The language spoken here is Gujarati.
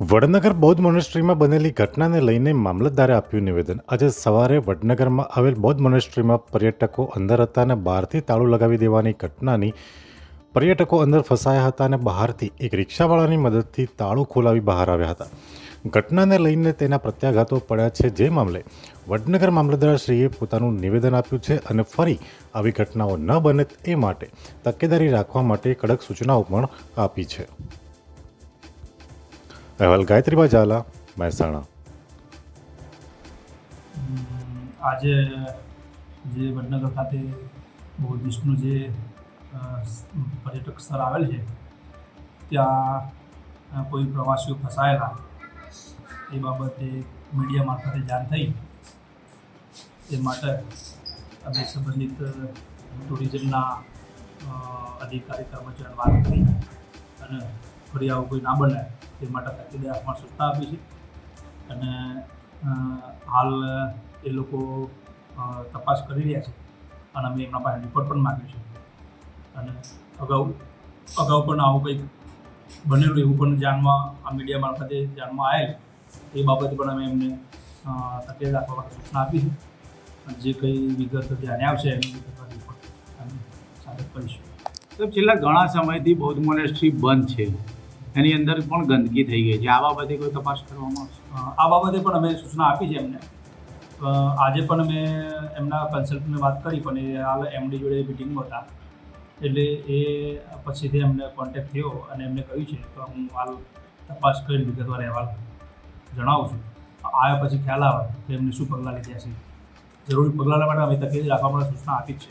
વડનગર બૌદ્ધ મોનેસ્ટ્રીમાં બનેલી ઘટનાને લઈને મામલતદારે આપ્યું નિવેદન. આજે સવારે વડનગરમાં આવેલ બૌદ્ધ મોનેસ્ટ્રીમાં પર્યટકો અંદર હતા અને બહારથી તાળું લગાવી દેવાની ઘટનાની પર્યટકો અંદર ફસાયા હતા અને બહારથી એક રિક્ષાવાળાની મદદથી તાળું ખોલાવી બહાર આવ્યા હતા. ઘટનાને લઈને તેના પ્રત્યાઘાતો પડ્યા છે. જે મામલે વડનગર મામલતદારશ્રીએ પોતાનું નિવેદન આપ્યું છે અને ફરી આવી ઘટનાઓ ન બને એ માટે તકેદારી રાખવા માટે કડક સૂચનાઓ પણ આપી છે. અહેવાલ ગાયત્રી ઝાલા, મહેસાણા. આજે જે વડનગર ખાતે બૌદ્ધિસ્ટનું જે પર્યટક સ્થળ આવેલ છે, ત્યાં કોઈ પ્રવાસીઓ ફસાયેલા, એ બાબતે મીડિયા મારફતે જાણ થઈ. એ માટે અમે સંબંધિત ટુરિઝમના અધિકારી કર્મચારીને વાત કરી અને ફરી આવું કોઈ ના બને તે માટે તકેદારી રાખવાની સૂચના આપી છે. અને હાલ એ લોકો તપાસ કરી રહ્યા છે. અને અમે એમના પાસે રિપોર્ટ પણ માગ્યો છે અને અગાઉ અગાઉ પણ આવું કંઈક બનેલું એવું પણ જાણવા, આ મીડિયા મારફતે જાણવા આવેલ. એ બાબતે પણ અમે એમને તકેદારી રાખવા માટે સૂચના આપી છે. જે કંઈ વિગત ધ્યાને આવશે, એની વિગતવાર રિપોર્ટ અમે સાદર કરીશું. સાહેબ, છેલ્લા ઘણા સમયથી બૌદ્ધ મોનેસ્ટ્રી બંધ છે. એની અંદર પણ ગંદકી થઈ ગઈ છે. આ બાબતે કોઈ તપાસ કરવામાં આવશે? આ બાબતે પણ અમે સૂચના આપી છે એમને. આજે પણ અમે એમના કન્સલ્ટન્ટને વાત કરી, પણ એ હાલ એમડી જોડે મિટિંગમાં હતા. એટલે એ પછીથી એમને કોન્ટેક્ટ થયો અને એમને કહ્યું છે, તો હું હાલ તપાસ કરી વિગતવાર અહેવાલ જણાવું છું. આવ્યા પછી ખ્યાલ આવે કે એમને શું પગલાં લીધા છે. જરૂરી પગલાં માટે અમે તકેદારી રાખવા માટે સૂચના આપી છે.